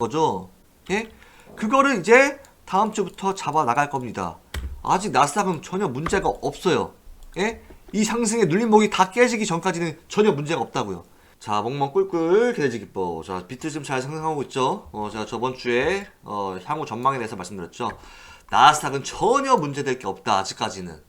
거죠. 예? 그거를 이제 다음 주부터 잡아 나갈 겁니다. 아직 나스닥은 전혀 문제가 없어요. 예? 이 상승의 눌림목이 다 깨지기 전까지는 전혀 문제가 없다고요. 자, 멍멍 꿀꿀 개돼지 기뻐. 자, 비트 지금 잘 상승하고 있죠. 어, 제가 저번 주에 어, 향후 전망에 대해서 말씀드렸죠. 나스닥은 전혀 문제될 게 없다. 아직까지는.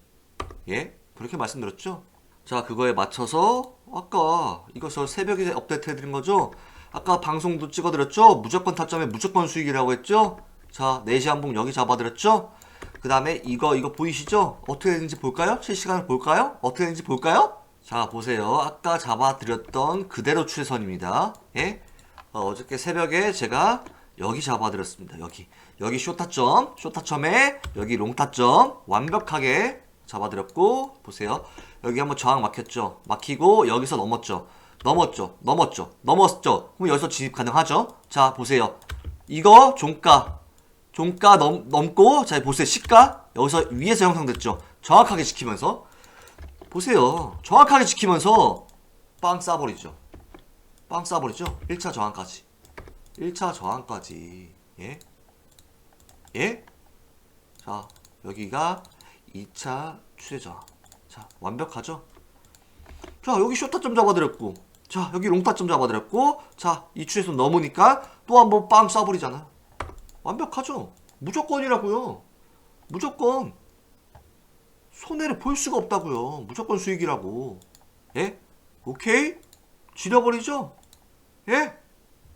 예? 그렇게 말씀드렸죠? 자, 그거에 맞춰서 아까 이것을 새벽에 업데이트 해드린 거죠? 아까 방송도 찍어드렸죠? 무조건 타점에 무조건 수익이라고 했죠? 자, 4시 한봉 여기 잡아드렸죠? 그 다음에 이거, 이거 보이시죠? 어떻게 되는지 볼까요? 실시간을 볼까요? 어떻게 되는지 볼까요? 자, 보세요. 아까 잡아드렸던 그대로 추세선입니다. 예? 어, 저께 새벽에 제가 여기 잡아드렸습니다. 여기. 여기 쇼타점, 쇼타점에 여기 롱타점 완벽하게 잡아드렸고 보세요. 여기 한번 저항 막혔죠. 막히고 여기서 넘었죠. 넘었죠. 넘었죠. 넘었죠. 그럼 여기서 진입 가능하죠. 자 보세요. 이거 종가 종가 넘, 넘고 자 보세요. 시가 여기서 위에서 형성됐죠. 정확하게 지키면서 보세요. 정확하게 지키면서 빵 쏴버리죠. 빵 쏴버리죠. 1차 저항까지. 1차 저항까지. 예? 예? 자, 여기가 2차 추세 저항. 자, 완벽하죠? 자, 여기 쇼타점 잡아드렸고, 자, 여기 롱타점 잡아드렸고, 자, 이 추세선 넘으니까 또 한번 빵 쏴버리잖아. 완벽하죠? 무조건이라고요. 무조건. 손해를 볼 수가 없다고요. 무조건 수익이라고. 예? 오케이? 지려버리죠? 예?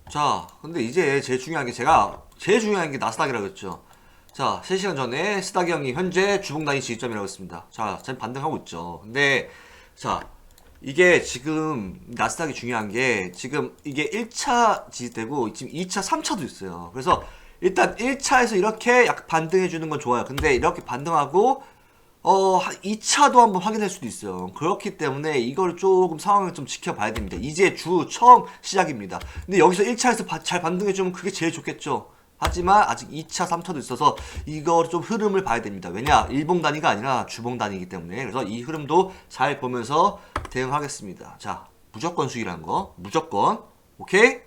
자, 근데 이제 제일 중요한 게 제가 제일 중요한 게 나스닥이라고 했죠. 자, 3시간 전에 스닥이 형이 현재 주봉 단위 지지점이라고 했습니다. 자, 지금 반등하고 있죠. 근데 자, 이게 지금 나스닥이 중요한 게 지금 이게 1차 지지대고 지금 2차, 3차도 있어요. 그래서 일단 1차에서 이렇게 약 반등해 주는 건 좋아요. 근데 이렇게 반등하고 어, 2차도 한번 확인할 수도 있어요. 그렇기 때문에 이걸 조금 상황을 좀 지켜봐야 됩니다. 이제 주 처음 시작입니다. 근데 여기서 1차에서 잘 반등해 주면 그게 제일 좋겠죠. 하지만 아직 2차, 3차도 있어서 이거 좀 흐름을 봐야 됩니다. 왜냐? 일봉 단위가 아니라 주봉 단위이기 때문에. 그래서 이 흐름도 잘 보면서 대응하겠습니다. 자, 무조건 수익이라는 거. 무조건. 오케이?